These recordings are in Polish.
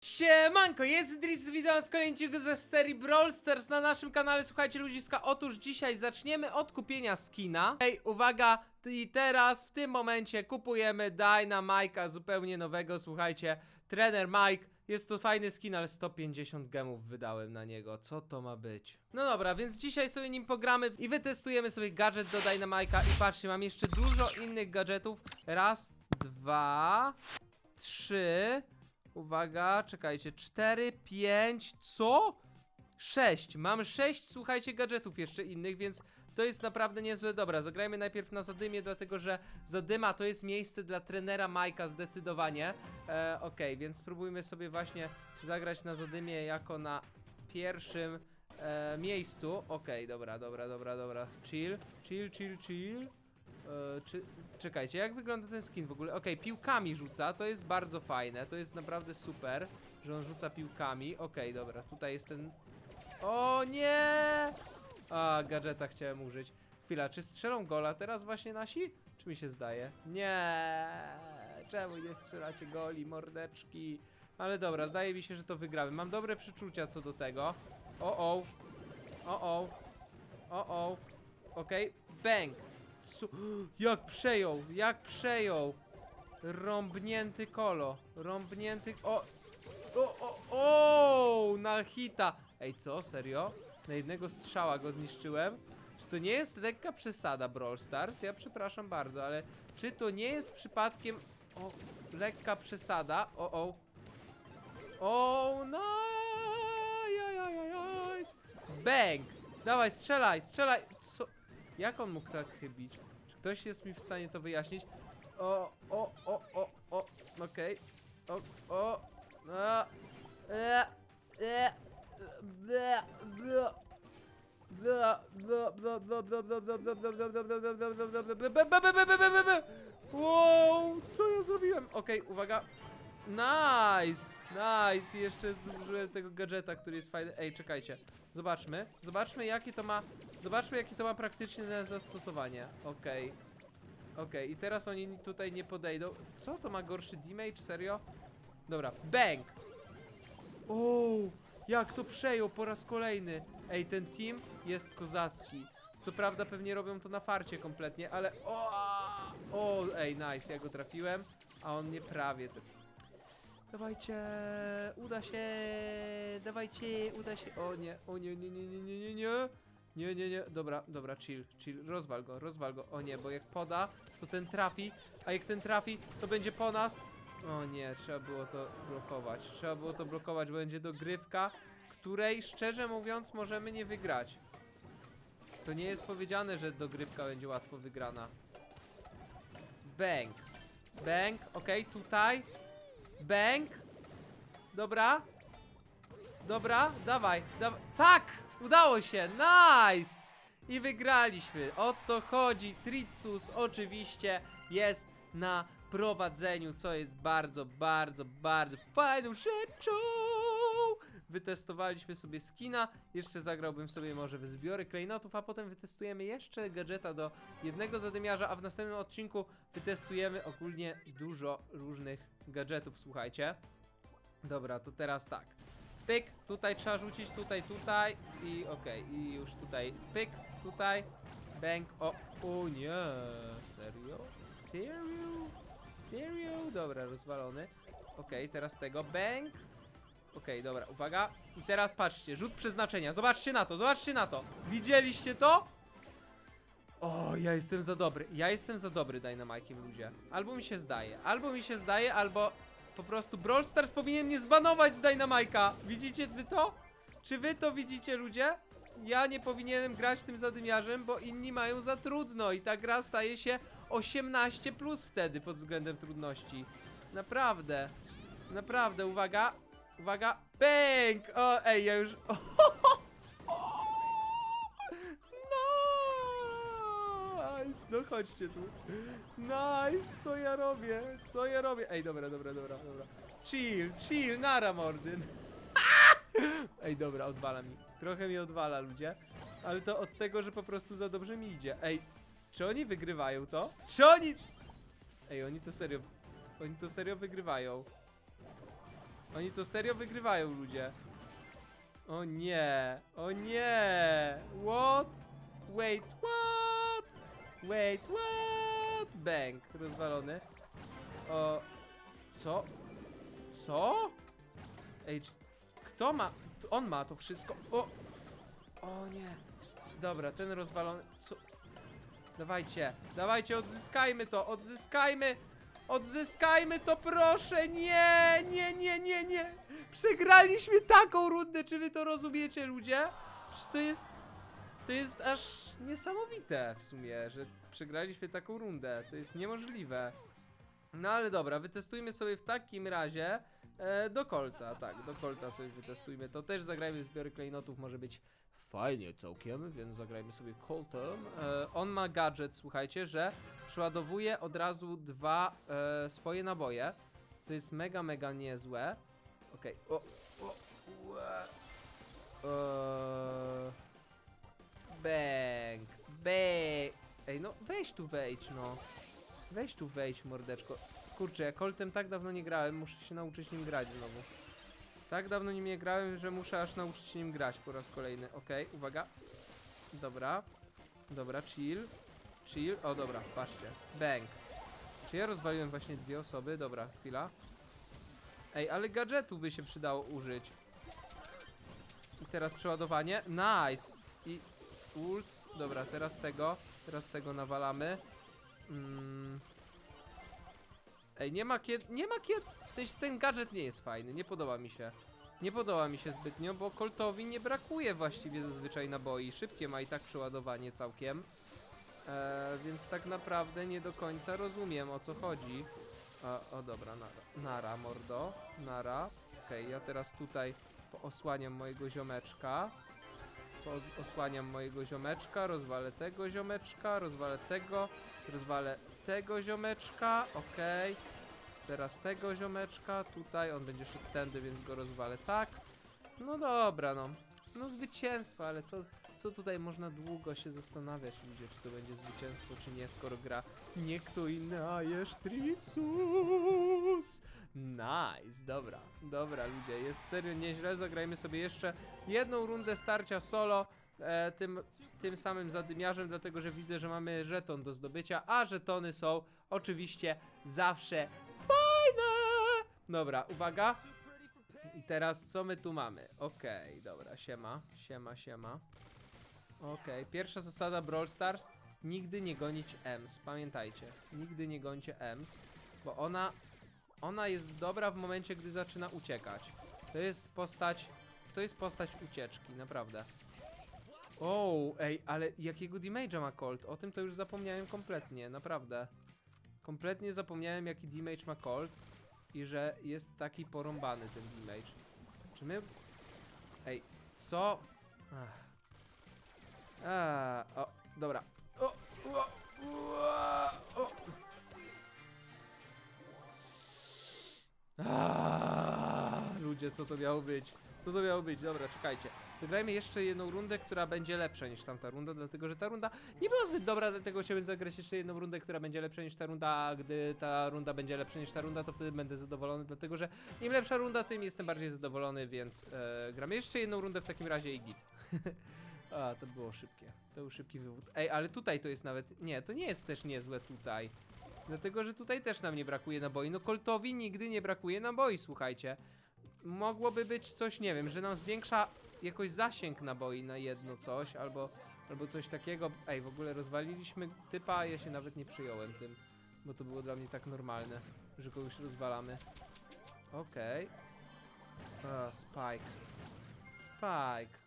Siemanko, jest Dris, witam z kolejnego ze serii Brawl Stars na naszym kanale. Słuchajcie ludziska, otóż dzisiaj zaczniemy od kupienia skina. Ej, uwaga, i teraz w tym momencie kupujemy Dynamike'a zupełnie nowego, słuchajcie, trener Mike. Jest to fajny skin, ale 150 gemów wydałem na niego. Co to ma być? No dobra, więc dzisiaj sobie nim pogramy i wytestujemy sobie gadżet do Dynamike'a. I patrzcie, mam jeszcze dużo innych gadżetów. Raz, dwa, trzy. Uwaga, czekajcie. 4, 5, co? 6. Mam 6, słuchajcie, gadżetów jeszcze innych, więc to jest naprawdę niezłe. Dobra, zagrajmy najpierw na Zadymie, dlatego że Zadyma to jest miejsce dla trenera Majka zdecydowanie. E, Okej, więc spróbujmy sobie właśnie zagrać na Zadymie jako na pierwszym e, miejscu. Okej, dobra, dobra, dobra, dobra. Chill, chill, chill, chill. E, czy, czekajcie, jak wygląda ten skin w ogóle? Okej, piłkami rzuca, to jest bardzo fajne, to jest naprawdę super, że on rzuca piłkami. Okej, dobra, tutaj jest ten... O nie! A, gadżeta chciałem użyć. Chwila, czy strzelą gola teraz właśnie nasi? Czy mi się zdaje? Nie! Czemu nie strzelacie goli, mordeczki? Ale dobra, zdaje mi się, że to wygramy. Mam dobre przeczucia co do tego. O, o. O, o. O, o. Okej, bang. Co? Jak przejął, jak przejął. Rąbnięty kolo, rąbnięty... O, o, o, o, na hita. Ej, co, serio? Na jednego strzała go zniszczyłem? Czy to nie jest lekka przesada, Brawl Stars? Ja przepraszam bardzo, ale czy to nie jest przypadkiem... O, lekka przesada? O, o. O, no. Bang! Dawaj, strzelaj, strzelaj! Co? Jak on mógł tak chybić? Czy ktoś jest mi w stanie to wyjaśnić? O, o, o, o, o, okej. Okay. O, o, a, e, e, ble, ble. Wow, co ja zrobiłem? Okej, okay, uwaga. Nice, nice. Jeszcze zużyłem tego gadżeta, który jest fajny. Ej, czekajcie. Zobaczmy. Zobaczmy, jakie to ma Zobaczmy, jakie to ma praktyczne zastosowanie. Okej. Okej, i teraz oni tutaj nie podejdą. Co to ma gorszy damage? Serio? Dobra, bang! O, jak to przejął po raz kolejny. Ej, ten team jest kozacki. Co prawda pewnie robią to na farcie kompletnie, ale o, o, ej, nice, ja go trafiłem, a on nie prawie. Dawajcie, uda się, dawajcie, uda się. O nie, o nie, nie, nie, nie, nie, nie, nie. Nie, nie, nie, dobra, dobra, chill, chill, rozwal go, rozwal go. O nie, bo jak poda, to ten trafi, a jak ten trafi, to będzie po nas. O nie, trzeba było to blokować. Trzeba było to blokować, bo będzie dogrywka, której szczerze mówiąc możemy nie wygrać. To nie jest powiedziane, że dogrywka będzie łatwo wygrana. Bang. Bang, okej, tutaj. Bang. Dobra. Dobra, dawaj, dawaj. Tak! Udało się! Nice! I wygraliśmy. O to chodzi. Tritsus oczywiście jest na prowadzeniu, co jest bardzo, bardzo, bardzo fajną rzeczą. Wytestowaliśmy sobie skina. Jeszcze zagrałbym sobie może w zbiory klejnotów, a potem wytestujemy jeszcze gadżeta do jednego zadymiarza, a w następnym odcinku wytestujemy ogólnie dużo różnych gadżetów, słuchajcie. Dobra, to teraz tak. Pyk, tutaj trzeba rzucić, tutaj, tutaj i okej, i już tutaj pyk, tutaj, bang, o, o nie, serio? Serio? Serio? Dobra, rozwalony. Okej, teraz tego, bang. Okej, dobra, uwaga. I teraz patrzcie, rzut przeznaczenia, zobaczcie na to, zobaczcie na to. Widzieliście to? O, ja jestem za dobry, ja jestem za dobry Dynamike'iem, ludzie. Albo mi się zdaje, albo mi się zdaje, albo po prostu Brawl Stars powinien mnie zbanować z Dynamike'a. Widzicie wy to? Czy wy to widzicie, ludzie? Ja nie powinienem grać tym zadymiarzem, bo inni mają za trudno i ta gra staje się 18 plus wtedy pod względem trudności. Naprawdę. Naprawdę, uwaga. Uwaga. Bang! O, ej, ja już... No chodźcie tu. Nice! Co ja robię? Co ja robię? Ej, dobra, dobra, dobra, dobra. Chill, chill, nara mordyn. Ej, dobra, odwala mi. Trochę mi odwala, ludzie. Ale to od tego, że po prostu za dobrze mi idzie. Ej, czy oni wygrywają to? Czy oni... Ej, oni to serio... Oni to serio wygrywają. Oni to serio wygrywają, ludzie. O nie, o nie. What? Wait, what? Wait, what? Bang, rozwalony. O, co? Co? Ej, czy- kto ma? On ma to wszystko. O! O nie. Dobra, ten rozwalony. Co? Dawajcie, dawajcie, odzyskajmy to, odzyskajmy! Odzyskajmy to, proszę! Nie, nie, nie, nie, nie! Przegraliśmy taką rundę, czy wy to rozumiecie, ludzie? Przecież to jest. To jest aż niesamowite w sumie, że przegraliśmy taką rundę. To jest niemożliwe. No ale dobra, wytestujmy sobie w takim razie e, do Colta, tak, do Colta sobie wytestujmy. To też zagrajmy w zbiory klejnotów, może być fajnie całkiem, więc zagrajmy sobie Coltem. E, on ma gadżet, słuchajcie, że przeładowuje od razu dwa e, swoje naboje, co jest mega, mega niezłe. Okej, o, o, ue. Eee, Bang, bang. Ej, no weź tu wejdź, no. Weź tu wejdź, mordeczko. Kurczę, ja Coltem tak dawno nie grałem, muszę się nauczyć nim grać znowu. Tak dawno nim nie grałem, że muszę aż nauczyć się nim grać po raz kolejny. Okej, uwaga. Dobra. Dobra, chill. Chill. O, dobra, patrzcie. Bang. Czy ja rozwaliłem właśnie dwie osoby? Dobra, chwila. Ej, ale gadżetu by się przydało użyć. I teraz przeładowanie. Nice. I ult. Dobra, teraz tego. Teraz tego nawalamy. Mm. Ej, nie ma kiedy. Nie ma kiedy. W sensie ten gadżet nie jest fajny. Nie podoba mi się. Nie podoba mi się zbytnio, bo Coltowi nie brakuje właściwie zazwyczaj naboi. Szybkie ma i tak przeładowanie całkiem. E, więc tak naprawdę nie do końca rozumiem o co chodzi. O, dobra, nara, nara mordo, nara. Okej, ja teraz tutaj osłaniam mojego ziomeczka. Osłaniam mojego ziomeczka, rozwalę tego ziomeczka, rozwalę tego, rozwalę tego ziomeczka, okej. Teraz tego ziomeczka, tutaj, on będzie szedł tędy, więc go rozwalę tak. No dobra, no. No zwycięstwo, ale co, co tutaj można długo się zastanawiać, ludzie, czy to będzie zwycięstwo, czy nie, skoro gra nie kto inny, a Tricus. Nice, dobra, dobra ludzie, jest serio nieźle, zagrajmy sobie jeszcze jedną rundę starcia solo e, tym, tym samym zadymiarzem, dlatego że widzę, że mamy żeton do zdobycia, a żetony są oczywiście zawsze fajne. Dobra, uwaga. I teraz co my tu mamy? Okej, dobra, siema, siema, siema. Okej, pierwsza zasada Brawl Stars. Nigdy nie gonić Ems, pamiętajcie. Nigdy nie gońcie Ems, bo ona, ona jest dobra w momencie, gdy zaczyna uciekać. To jest postać, to jest postać ucieczki, naprawdę. O, ej, ale jakiego damage'a ma Colt? O tym to już zapomniałem kompletnie, naprawdę. Kompletnie zapomniałem jaki damage ma Colt i że jest taki porąbany ten damage. Czy my... Ej, co? Ach. A, o, dobra. O, o, o, o. Ludzie, co to miało być? Co to miało być? Dobra, czekajcie. Zagrajmy jeszcze jedną rundę, która będzie lepsza niż tamta runda, dlatego że ta runda nie była zbyt dobra, dlatego chciałbym zagrać jeszcze jedną rundę, która będzie lepsza niż ta runda, a gdy ta runda będzie lepsza niż ta runda, to wtedy będę zadowolony, dlatego że im lepsza runda, tym jestem bardziej zadowolony, więc e, gramy jeszcze jedną rundę w takim razie i git. A, to było szybkie. To był szybki wywód. Ej, ale tutaj to jest nawet... Nie, to nie jest też niezłe tutaj. Dlatego, że tutaj też nam nie brakuje naboi. No Coltowi nigdy nie brakuje naboi, słuchajcie. Mogłoby być coś, nie wiem, że nam zwiększa jakoś zasięg naboi na jedno coś, albo, albo coś takiego. Ej, w ogóle rozwaliliśmy typa, ja się nawet nie przyjąłem tym, bo to było dla mnie tak normalne, że kogoś rozwalamy. Okej. A, Spike. Spike.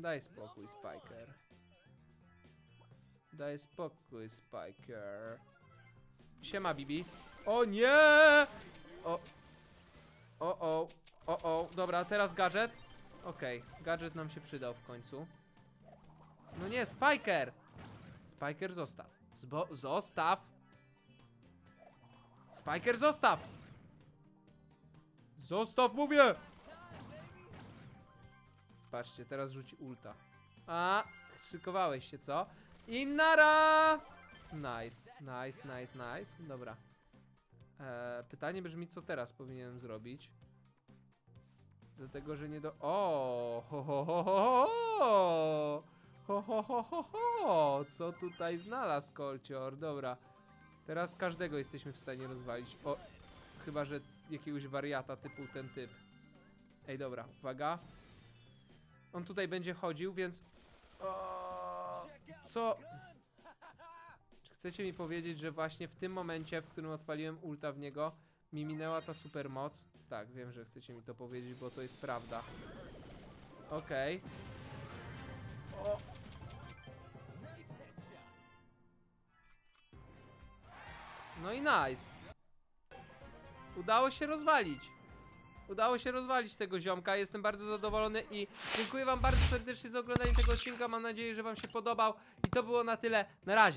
Daj spokój, Spiker. Daj spokój, Spiker. Siema, Bibi. O nie! O. O, o. O, o. Dobra, teraz gadżet. Okej, gadżet nam się przydał w końcu. No nie, Spiker! Spiker, zostaw. Zbo zostaw! Spiker, zostaw! Zostaw, mówię! Patrzcie, teraz rzuci ulta. A, szykowałeś się, co? I nara! Nice, nice, nice, nice. Dobra. Eee, pytanie brzmi, co teraz powinienem zrobić? Dlatego, że nie do... O, ho, ho, ho, ho, ho! Ho, ho, ho, ho, ho! Co tutaj znalazł kolcior? Dobra. Teraz każdego jesteśmy w stanie rozwalić. O, chyba, że jakiegoś wariata typu ten typ. Ej, dobra, uwaga. On tutaj będzie chodził, więc... O, co? Czy chcecie mi powiedzieć, że właśnie w tym momencie, w którym odpaliłem ulta w niego, mi minęła ta supermoc? Tak, wiem, że chcecie mi to powiedzieć, bo to jest prawda. Okej. O. No i nice. Udało się rozwalić. Udało się rozwalić tego ziomka, jestem bardzo zadowolony i dziękuję wam bardzo serdecznie za oglądanie tego odcinka, mam nadzieję, że wam się podobał i to było na tyle, na razie.